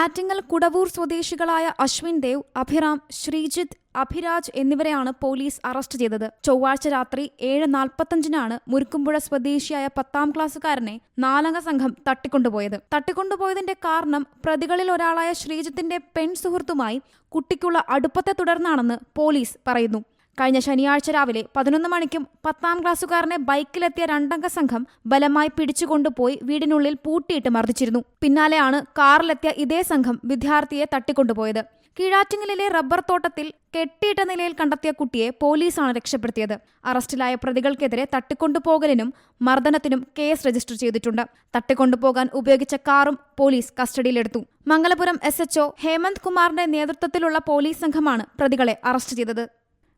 ആറ്റിങ്ങൽ കുടവൂർ സ്വദേശികളായ അശ്വിൻ ദേവ് അഭിറാം ശ്രീജിത്ത് അഭിരാജ് എന്നിവരെയാണ് police arrest ചെയ്തത്. ചൊവ്വാഴ്ച രാത്രി ഏഴ് നാൽപ്പത്തഞ്ചിനാണ് മുരുക്കുമ്പുഴ സ്വദേശിയായ പത്താം ക്ലാസ്സുകാരനെ നാലംഗ സംഘം തട്ടിക്കൊണ്ടുപോയത്. തട്ടിക്കൊണ്ടുപോയതിന്റെ കാരണം പ്രതികളിൽ ഒരാളായ ശ്രീജിത്തിന്റെ പെൺ സുഹൃത്തുമായി കുട്ടിക്കുള്ള അടുപ്പത്തെ തുടർന്നാണെന്ന് പോലീസ് പറയുന്നു. കഴിഞ്ഞ ശനിയാഴ്ച രാവിലെ പതിനൊന്ന് മണിക്കും പത്താം ക്ലാസ്സുകാരനെ ബൈക്കിലെത്തിയ രണ്ടംഗ സംഘം ബലമായി പിടിച്ചുകൊണ്ടുപോയി വീടിനുള്ളിൽ പൂട്ടിയിട്ട് മർദ്ദിച്ചിരുന്നു. പിന്നാലെയാണ് കാറിലെത്തിയ ഇതേ സംഘം വിദ്യാർത്ഥിയെ തട്ടിക്കൊണ്ടുപോയത്. കീഴാറ്റിങ്ങലിലെ റബ്ബർ തോട്ടത്തിൽ കെട്ടിയിട്ട നിലയിൽ കണ്ടെത്തിയ കുട്ടിയെ പോലീസാണ് രക്ഷപ്പെടുത്തിയത്. അറസ്റ്റിലായ പ്രതികൾക്കെതിരെ തട്ടിക്കൊണ്ടുപോകലിനും മർദ്ദനത്തിനും കേസ് രജിസ്റ്റർ ചെയ്തിട്ടുണ്ട്. തട്ടിക്കൊണ്ടുപോകാൻ ഉപയോഗിച്ച കാറും പോലീസ് കസ്റ്റഡിയിലെടുത്തു. മംഗലപുരം എസ് എച്ച്ഒ ഹേമന്ത് കുമാറിന്റെ നേതൃത്വത്തിലുള്ള പോലീസ് സംഘമാണ് പ്രതികളെ അറസ്റ്റ് ചെയ്തത്.